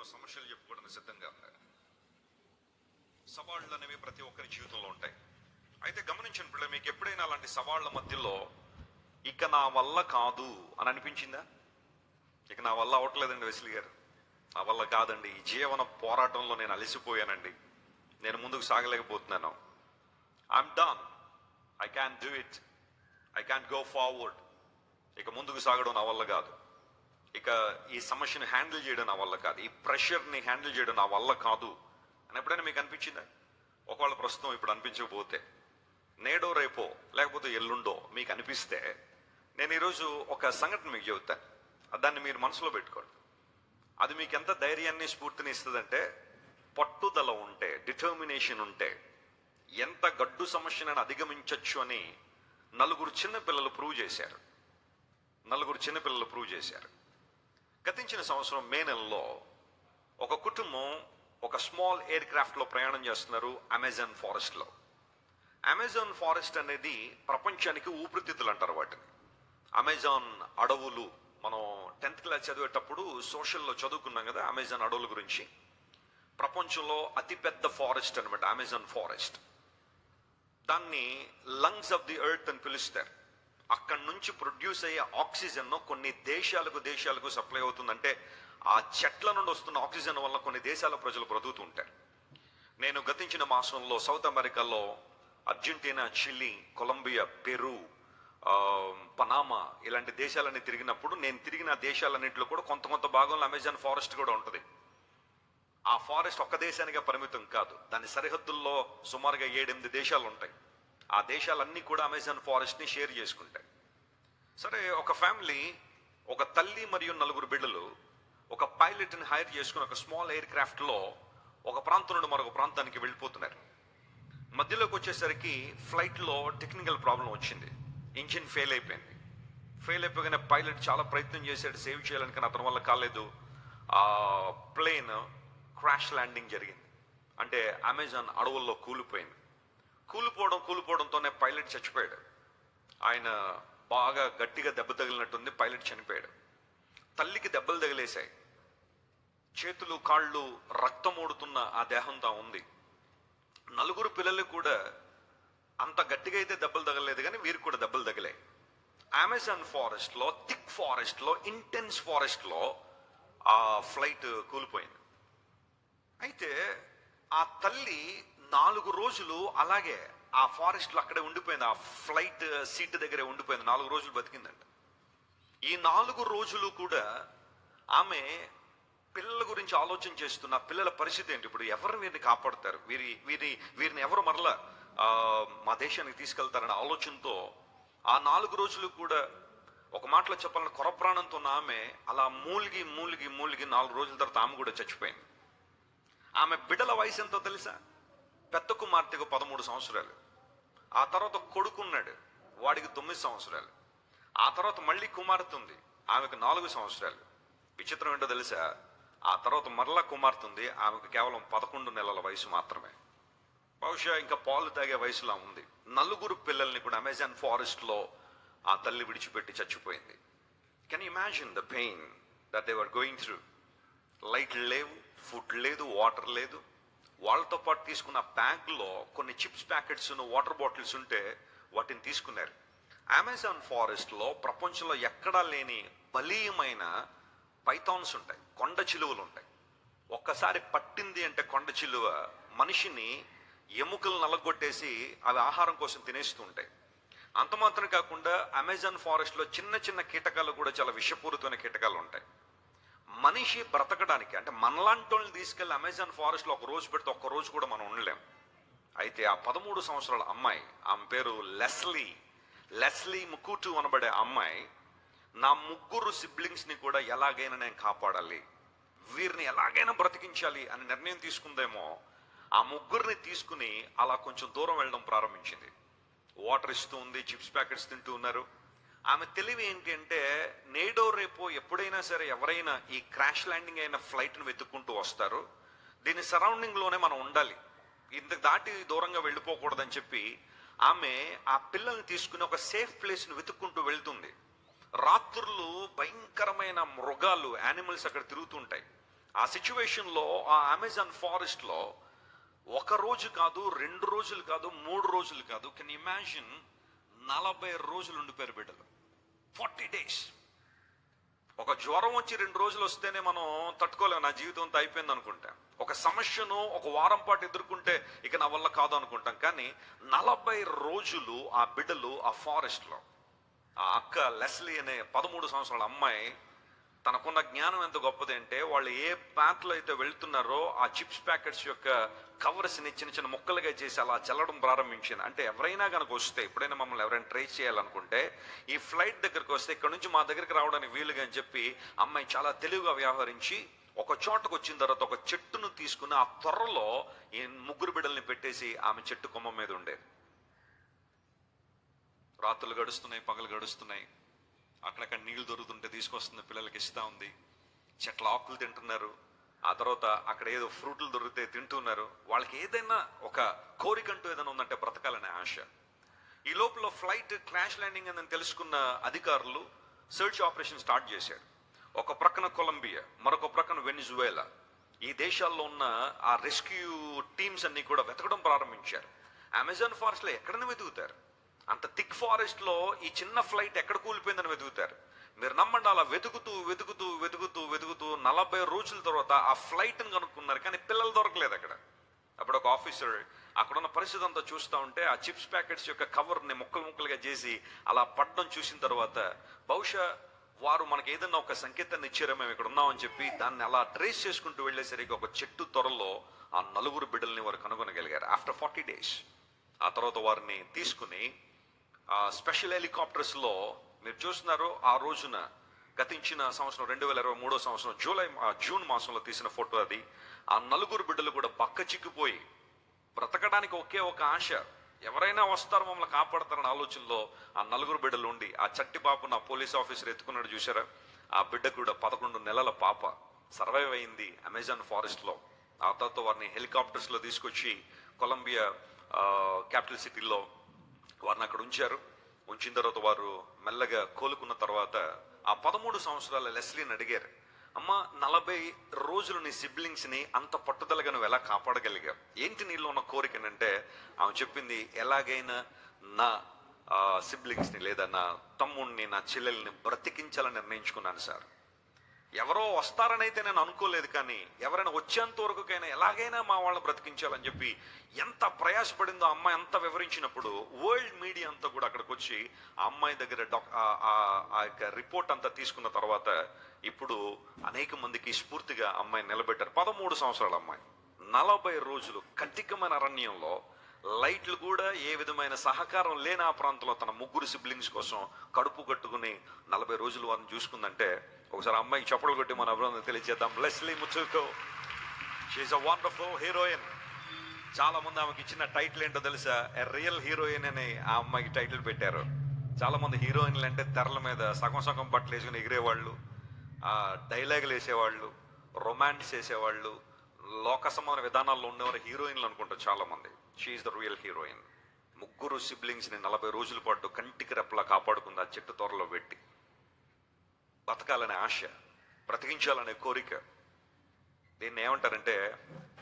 ఎన్నో సమస్యలు చెప్పుకోవడానికి సిద్ధంగా ఉన్నారు సవాళ్ళు అనేవి ప్రతి ఒక్కరి జీవితంలో ఉంటాయి. అయితే గమనించిన పిల్ల మీకు ఎప్పుడైనా అలాంటి సవాళ్ళ మధ్యలో ఇక నా వల్ల కాదు అని అనిపించిందా? ఇక నా వల్ల అవట్లేదండి వెసిలి గారు. నా వల్ల కాదండి. ఈ జీవన పోరాటంలో నేను అలసిపోయానండి. నేను ముందుకు సాగలేకపోతున్నాను. I'm done I can do it I can go forward ఇక ముందుకు సాగడం నా వల్ల కాదు. ఇక ఈ సమస్యను హ్యాండిల్ చేయడం నా వల్ల కాదు. ఈ ప్రెషర్ని హ్యాండిల్ చేయడం నా వల్ల కాదు అని ఎప్పుడైనా మీకు అనిపించిందా? ఒకవేళ ప్రస్తుతం ఇప్పుడు అనిపించకపోతే నేడో రేపో లేకపోతే ఎల్లుండో మీకు అనిపిస్తే నేను ఈరోజు ఒక సంఘటన మీకు చెబుతాను దాన్ని మీరు మనసులో పెట్టుకోండి. అది మీకు ఎంత ధైర్యాన్ని స్ఫూర్తిని ఇస్తుందంటే పట్టుదల ఉంటే డిటర్మినేషన్ ఉంటే ఎంత గడ్డు సమస్యను అధిగమించవచ్చు అని నలుగురు చిన్న పిల్లలు ప్రూవ్ చేశారు. నలుగురు చిన్నపిల్లలు ప్రూవ్ చేశారు. గతించిన సంవత్సరం మే నెలలో ఒక కుటుంబం ఒక స్మాల్ ఎయిర్ క్రాఫ్ట్లో ప్రయాణం చేస్తున్నారు అమెజాన్ ఫారెస్ట్లో. అమెజాన్ ఫారెస్ట్ అనేది ప్రపంచానికి ఊపిరితిత్తులు అంటారు వాటిని. అమెజాన్ అడవులు మనం టెన్త్ క్లాస్ చదివేటప్పుడు సోషల్లో చదువుకున్నాం కదా అమెజాన్ అడవుల గురించి. ప్రపంచంలో అతిపెద్ద ఫారెస్ట్ అనమాట అమెజాన్ ఫారెస్ట్. దాన్ని లంగ్స్ ఆఫ్ ది ఎర్త్ అని పిలుస్తారు. అక్కడి నుంచి ప్రొడ్యూస్ అయ్యే ఆక్సిజన్ కొన్ని దేశాలకు దేశాలకు సప్లై అవుతుందంటే ఆ చెట్ల నుండి వస్తున్న ఆక్సిజన్ వల్ల కొన్ని దేశాల ప్రజలు బ్రతుకుతుంటారు నేను గతించిన మాసంలో సౌత్ అమెరికాలో Argentina Chile Colombia Peru Panama ఇలాంటి దేశాలన్నీ తిరిగినప్పుడు నేను తిరిగిన దేశాలన్నింటిలో కూడా కొంత కొంత భాగంలో అమెజాన్ ఫారెస్ట్ కూడా ఉంటుంది. ఆ ఫారెస్ట్ ఒక్క దేశానికే పరిమితం కాదు. దాని సరిహద్దుల్లో సుమారుగా ఏడెనిమిది దేశాలు ఉంటాయి. ఆ దేశాలన్నీ కూడా అమెజాన్ ఫారెస్ట్ని షేర్ చేసుకుంటాయి. సరే ఒక ఫ్యామిలీ ఒక తల్లి మరియు నలుగురు బిడ్డలు ఒక పైలట్ని హైర్ చేసుకుని ఒక స్మాల్ ఎయిర్ క్రాఫ్ట్లో ఒక ప్రాంతం నుండి మరొక ప్రాంతానికి వెళ్ళిపోతున్నారు. మధ్యలోకి వచ్చేసరికి ఫ్లైట్లో టెక్నికల్ ప్రాబ్లం వచ్చింది. ఇంజిన్ ఫెయిల్ అయిపోయింది. ఫెయిల్ అయిపోగానే పైలట్ చాలా ప్రయత్నం చేశాడు సేవ్ చేయాలని కానీ అతని వల్ల కాలేదు. ఆ ప్లేన్ క్రాష్ ల్యాండింగ్ జరిగింది. అంటే అమెజాన్ అడవుల్లో కూలిపోయింది. కూలిపోవడం కూలిపోవడంతోనే పైలట్ చచ్చిపోయాడు. ఆయన బాగా గట్టిగా దెబ్బ తగిలినట్టుంది పైలట్ చనిపోయాడు. తల్లికి దెబ్బలు తగిలేశాయి. చేతులు కాళ్ళు రక్తం ఓడుతున్న ఆ దేహంతో ఉంది. నలుగురు పిల్లలు కూడా అంత గట్టిగా అయితే దెబ్బలు తగలలేదు కానీ వీరికి కూడా దెబ్బలు తగిలాయి. అమెజాన్ ఫారెస్ట్లో థిక్ ఫారెస్ట్లో ఇంటెన్స్ ఫారెస్ట్లో ఆ ఫ్లైట్ కూలిపోయింది. అయితే ఆ తల్లి నాలుగు రోజులు అలాగే ఆ ఫారెస్ట్లో అక్కడే ఉండిపోయింది. ఆ ఫ్లైట్ సీట్ దగ్గరే ఉండిపోయింది. నాలుగు రోజులు బతికిందంట. ఈ నాలుగు రోజులు కూడా ఆమె పిల్లల గురించి ఆలోచన చేస్తున్న పిల్లల పరిస్థితి ఏంటి? ఇప్పుడు ఎవరు వీరిని కాపాడుతారు? వీరి వీరి వీరిని ఎవరు మరలా మా దేశానికి తీసుకెళ్తారనే ఆలోచనతో ఆ నాలుగు రోజులు కూడా ఒక మాటలో చెప్పాలని కొరప్రాణంతో ఆమె అలా మూలిగి మూలిగి మూలిగి నాలుగు రోజుల తర్వాత ఆమె కూడా చచ్చిపోయింది. ఆమె బిడ్డల వయసు ఎంతో తెలుసా? పెద్ద కుమార్తెకు పదమూడు సంవత్సరాలు. ఆ తర్వాత కొడుకున్నాడు వాడికి తొమ్మిది సంవత్సరాలు. ఆ తర్వాత మళ్ళీ కుమార్తె ఉంది ఆమెకు నాలుగు సంవత్సరాలు. విచిత్రం ఏంటో తెలుసా? ఆ తర్వాత మరలా కుమార్తె ఉంది ఆమెకు కేవలం పదకొండు నెలల వయసు మాత్రమే. బహుశా ఇంకా పాలు తాగే వయసులా ఉంది. నలుగురు పిల్లల్ని కూడా అమెజాన్ ఫారెస్ట్లో ఆ తల్లి విడిచిపెట్టి చచ్చిపోయింది. Can imagine the pain that they were going through light లేవు ఫుడ్ లేదు వాటర్ లేదు. వాళ్ళతో పాటు తీసుకున్న బ్యాగ్లో కొన్ని చిప్స్ ప్యాకెట్స్ వాటర్ బాటిల్స్ ఉంటే వాటిని తీసుకున్నారు. అమెజాన్ ఫారెస్ట్లో ప్రపంచంలో ఎక్కడా లేని బలీయమైన పైథాన్స్ ఉంటాయి కొండ చిలువలు ఉంటాయి. ఒక్కసారి పట్టింది అంటే కొండ చిలువ మనిషిని ఎముకలు నలగొట్టేసి అవి ఆహారం కోసం తినేస్తూ ఉంటాయి. అంత మాత్రం కాకుండా అమెజాన్ ఫారెస్ట్లో చిన్న చిన్న కీటకాలు కూడా చాలా విషపూరితమైన కీటకాలు ఉంటాయి. మనిషి బ్రతకడానికి అంటే మనలాంటి వాళ్ళని తీసుకెళ్ళి అమెజాన్ ఫారెస్ట్లో ఒక రోజు పెడితే ఒక్క రోజు కూడా మనం ఉండలేం. అయితే ఆ పదమూడు సంవత్సరాల అమ్మాయి ఆమె పేరు లెస్లీ లెస్లీ ముకుటు అనబడే అమ్మాయి నా ముగ్గురు సిబ్లింగ్స్ని కూడా ఎలాగైనా నేను కాపాడాలి వీరిని ఎలాగైనా బ్రతికించాలి అని నిర్ణయం తీసుకుందేమో ఆ ముగ్గురిని తీసుకుని అలా కొంచెం దూరం వెళ్ళడం ప్రారంభించింది. వాటర్ ఇస్తూ ఉంది చిప్స్ ప్యాకెట్స్ తింటూ ఉన్నారు. ఆమె తెలివి ఏంటి అంటే నేడో రేపో ఎప్పుడైనా సరే ఎవరైనా ఈ క్రాష్ ల్యాండింగ్ అయిన ఫ్లైట్ను వెతుక్కుంటూ వస్తారు. దీని సరౌండింగ్లోనే మనం ఉండాలి. ఇంత దాటి దూరంగా వెళ్ళిపోకూడదని చెప్పి ఆమె ఆ పిల్లల్ని తీసుకుని ఒక సేఫ్ ప్లేస్ని వెతుక్కుంటూ వెళ్తుంది. రాత్రులు భయంకరమైన మృగాలు యానిమల్స్ అక్కడ తిరుగుతుంటాయి. ఆ సిచ్యువేషన్లో ఆ అమెజాన్ ఫారెస్ట్లో ఒక రోజు కాదు రెండు రోజులు కాదు మూడు రోజులు కాదు. కెన్ ఇమాజిన్ నలభై రోజులు ఉండిపోయారు బిడ్డలు ఫార్టీ డేస్. ఒక జ్వరం వచ్చి రెండు రోజులు వస్తేనే మనం తట్టుకోలేము నా జీవితం అంతా అయిపోయింది అనుకుంటాం. ఒక సమస్యను ఒక వారం పాటు ఎదుర్కొంటే ఇక నా వల్ల కాదు అనుకుంటాం. కానీ నలభై రోజులు ఆ బిడ్డలు ఆ ఫారెస్ట్లో. ఆ అక్క లెస్లీ అనే పదమూడు సంవత్సరాల అమ్మాయి తనకున్న జ్ఞానం ఎంత గొప్పది అంటే వాళ్ళు ఏ ప్యాత్లో అయితే వెళ్తున్నారో ఆ చిప్స్ ప్యాకెట్స్ యొక్క కవర్స్ని చిన్న చిన్న ముక్కలుగా చేసి అలా చల్లడం ప్రారంభించింది. అంటే ఎవరైనా కనుక వస్తే ఎప్పుడైనా మమ్మల్ని ఎవరైనా ట్రై చేయాలనుకుంటే ఈ ఫ్లైట్ దగ్గరికి వస్తే ఇక్కడ నుంచి మా దగ్గరికి రావడానికి వీలుగా అని చెప్పి అమ్మాయి చాలా తెలివిగా వ్యవహరించి ఒక చోటకు వచ్చిన తర్వాత ఒక చెట్టును తీసుకుని ఆ త్వరలో ఈ ముగ్గురు బిడ్డల్ని పెట్టేసి ఆమె చెట్టు కొమ్మ మీద ఉండేది. రాత్రులు గడుస్తున్నాయి పగలు గడుస్తున్నాయి. అక్కడక్కడ నీళ్ళు దొరుకుతుంటే తీసుకొస్తుంది పిల్లలకి ఇస్తా ఉంది. చెట్ల ఆకులు తింటున్నారు. ఆ తర్వాత అక్కడ ఏదో ఫ్రూట్లు దొరికితే తింటున్నారు. వాళ్ళకి ఏదైనా ఒక కోరిక అంటూ ఏదైనా ఉందంటే బ్రతకాలనే ఆశ. ఈ లోపల ఫ్లైట్ క్రాష్ ల్యాండింగ్ అని తెలుసుకున్న అధికారులు సెర్చ్ ఆపరేషన్ స్టార్ట్ చేశారు. ఒక ప్రక్కన కొలంబియా మరొక ప్రక్కన వెనిజువేలా. ఈ దేశాల్లో ఉన్న ఆ రెస్క్యూ టీమ్స్ అన్ని కూడా వెతకడం ప్రారంభించారు. అమెజాన్ ఫారెస్ట్లో ఎక్కడైనా వెతుకుతారు? అంత థిక్ ఫారెస్ట్లో ఈ చిన్న ఫ్లైట్ ఎక్కడ కూలిపోయిందని వెతుకుతారు. మీరు నమ్మండి అలా వెతుకుతూ వెతుకుతూ వెతుకుతూ వెతుకుతూ నలభై రోజుల తర్వాత ఆ ఫ్లైట్ని కనుక్కున్నారు కానీ పిల్లలు దొరకలేదు అక్కడ. అప్పుడు ఒక ఆఫీసర్ అక్కడ ఉన్న పరిస్థితి అంతా చూస్తూ ఉంటే ఆ చిప్స్ ప్యాకెట్స్ యొక్క కవర్ని ముక్కలు ముక్కలుగా చేసి అలా పడడం చూసిన తర్వాత బహుశా వారు మనకి ఏదైనా ఒక సంకేతాన్ని ఇచ్చారో మేము ఇక్కడ ఉన్నామని చెప్పి దాన్ని అలా ట్రేస్ చేసుకుంటూ వెళ్ళేసరికి ఒక చెట్టు త్వరలో ఆ నలుగురు బిడ్డల్ని వారు కనుగొనగలిగారు. After forty days. ఆ తర్వాత వారిని తీసుకుని స్పెషల్ హెలికాప్టర్స్లో మీరు చూస్తున్నారు ఆ రోజున గతించిన సంవత్సరం రెండు వేల ఇరవై మూడో సంవత్సరం జూలై జూన్ మాసంలో తీసిన ఫోటో అది. ఆ నలుగురు బిడ్డలు కూడా పక్క చిక్కిపోయి బ్రతకడానికి ఒకే ఒక ఆశ ఎవరైనా వస్తారు మమ్మల్ని కాపాడతారని ఆలోచనలో ఆ నలుగురు బిడ్డలు ఉండి ఆ చట్టి పాపను ఆ పోలీస్ ఆఫీసర్ ఎత్తుకున్నాడు చూసారా ఆ బిడ్డ కూడా పదకొండు నెలల పాప సర్వైవ్ అయింది అమెజాన్ ఫారెస్ట్లో. ఆ తర్వాత వారిని హెలికాప్టర్స్లో తీసుకొచ్చి కొలంబియా క్యాపిటల్ సిటీలో వారిని అక్కడ ఉంచారు. ఉంచిన తర్వాత వారు మెల్లగా కోలుకున్న తర్వాత ఆ పదమూడు సంవత్సరాల లెస్లీని అడిగారు. అమ్మ నలభై రోజులు నీ సిబ్లింగ్స్ని అంత పట్టుదలగా నువ్వు ఎలా కాపాడగలిగావు? ఏంటి నీళ్ళు ఉన్న కోరిక అంటే ఆమె చెప్పింది ఎలాగైనా నా సిబ్లింగ్స్ని లేదా నా తమ్ముడిని నా చెల్లెల్ని బ్రతికించాలని నిర్ణయించుకున్నాను సార్. ఎవరో వస్తారనైతే నేను అనుకోలేదు కానీ ఎవరైనా వచ్చేంత వరకుకైనా ఎలాగైనా మా వాళ్ళని బ్రతికించాలని చెప్పి ఎంత ప్రయాసపడిందో అమ్మాయి అంత వివరించినప్పుడు వరల్డ్ మీడియా అంతా కూడా అక్కడికి వచ్చి ఆ అమ్మాయి దగ్గర డాక్ ఆ- ఆ యొక్క రిపోర్ట్ అంతా తీసుకున్న తర్వాత ఇప్పుడు అనేక మందికి స్ఫూర్తిగా అమ్మాయి నిలబెట్టారు. పదమూడు సంవత్సరాల అమ్మాయి. నలభై రోజులు కఠికమైన అరణ్యంలో లైట్లు కూడా ఏ విధమైన సహకారం లేని ఆ ప్రాంతంలో తన ముగ్గురు సిబ్లింగ్స్ కోసం కడుపు కట్టుకుని నలభై రోజులు వారిని చూసుకుందంటే ఒకసారి అమ్మాయికి చప్పలు కొట్టి మన అభినందన తెలియజేద్దాం. లెస్లీ ముచ్చుకో షీఈ్ అ వండర్ఫుల్ హీరోయిన్ చాలా మంది ఆమెకి ఇచ్చిన టైటిల్ ఏంటో తెలుసా? ఎ రియల్ హీరోయిన్ అని ఆ అమ్మాయికి టైటిల్ పెట్టారు. చాలా మంది హీరోయిన్లు అంటే తెరల మీద సగం సగం బట్టలు వేసుకుని ఎగిరేవాళ్ళు డైలాగులు వేసేవాళ్ళు రొమాన్స్ వేసేవాళ్ళు లోకసమాన విధానాల్లో ఉండేవారు హీరోయిన్లు అనుకుంటారు చాలామంది షీఈ్ ద రియల్ హీరోయిన్ ముగ్గురు సిబ్లింగ్స్ని నలభై రోజుల పాటు కంటికి రెప్పలా కాపాడుకుంది ఆ చెట్టు తోరలో పెట్టి బతకాలనే ఆశ బ్రతికించాలనే కోరిక. దీన్ని ఏమంటారంటే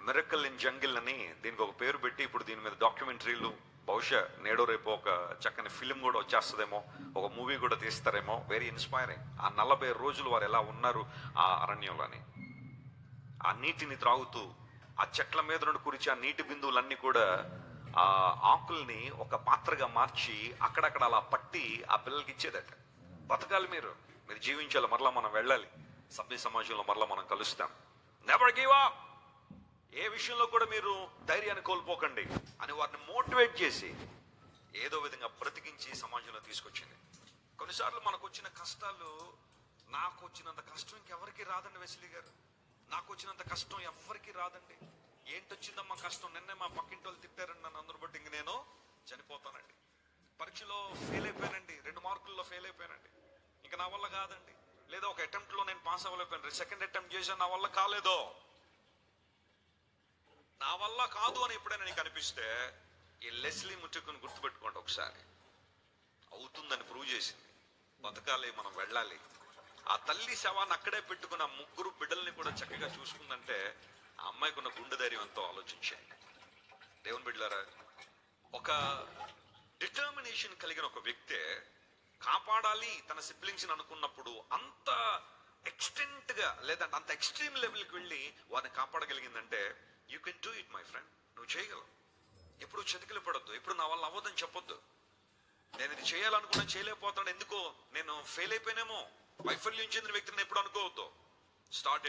మిరకల్ ఇన్ జంగిల్ అని దీనికి ఒక పేరు పెట్టి ఇప్పుడు దీని మీద డాక్యుమెంటరీలు బహుశా నేడో రేపు ఒక చక్కని ఫిలిం కూడా వచ్చేస్తుందేమో ఒక మూవీ కూడా తీస్తారేమో. వెరీ ఇన్స్పైరింగ్ ఆ నలభై రోజులు వారు ఎలా ఉన్నారు ఆ అరణ్యంలోని ఆ నీటిని త్రాగుతూ ఆ చెట్ల మీద నుండి కురిచి ఆ నీటి బిందువులన్నీ కూడా ఆ ఆకుల్ని ఒక పాత్రగా మార్చి అక్కడక్కడ అలా పట్టి ఆ పిల్లలకి ఇచ్చేదట. బతకాలి మీరు. మీరు జీవించాలి మరలా మనం వెళ్ళాలి. సభ్య సమాజంలో మరలా మనం కలుస్తాం. నెవర్ గివ్ అప్ ఏ విషయంలో కూడా మీరు ధైర్యాన్ని కోల్పోకండి అని వారిని మోటివేట్ చేసి ఏదో విధంగా బ్రతికించి సమాజంలో తీసుకొచ్చింది. కొన్నిసార్లు మనకు వచ్చిన కష్టాలు నాకు వచ్చినంత కష్టం ఇంకెవరికి రాదండి వెసిలి గారు. నాకు వచ్చినంత కష్టం ఎవరికి రాదండి. ఏంటొచ్చిందమ్మా కష్టం? నిన్నే మా పక్కింటి వాళ్ళు తిట్టారండి నన్ను అందరు బట్టి ఇంక నేను చనిపోతానండి. పరీక్షలో ఫెయిల్ అయిపోయానండి. రెండు మార్కుల్లో ఫెయిల్ అయిపోయానండి. ఇంకా నా వల్ల కాదండి. లేదా ఒక అటెంప్ట్లో నేను పాస్ అవ్వలేకపోయాను. సెకండ్ అటెంప్ట్ చేశాను నా వల్ల కాలేదో. నా వల్ల కాదు అని ఎప్పుడైనా నీకు అనిపిస్తే ఈ లెస్లీ ముట్టుకుని గుర్తుపెట్టుకోండి ఒకసారి. అవుతుందని ప్రూవ్ చేసింది. బతకాలి మనం వెళ్ళాలి. ఆ తల్లి శవాన్ని అక్కడే పెట్టుకున్న ఆ ముగ్గురు బిడ్డల్ని కూడా చక్కగా చూసుకుందంటే ఆ అమ్మాయికి ఉన్న గుండె ధైర్యం ఎంతో ఆలోచించాయి. దేవుని బిడ్డలారా ఒక డిటర్మినేషన్ కలిగిన ఒక వ్యక్తే కాపాడాలి తన సిబ్లింగ్స్ అనుకున్నప్పుడు అంత ఎక్స్టెంట్గా లేదంటే అంత ఎక్స్ట్రీమ్ లెవెల్కి వెళ్ళి వారిని కాపాడగలిగిందంటే you can do it my friend నువ్వు చేయగలవు. ఎప్పుడు చతికిలు పడద్దు. ఎప్పుడు నా వల్ల అవ్వదని చెప్పొద్దు. నేను ఇది చేయాలనుకున్నా చేయలేకపోతాను ఎందుకో నేను ఫెయిల్ అయిపోయినేమో. వైఫల్యం చెందిన వ్యక్తిని ఎప్పుడు అనుకోవద్దు. స్టార్ట్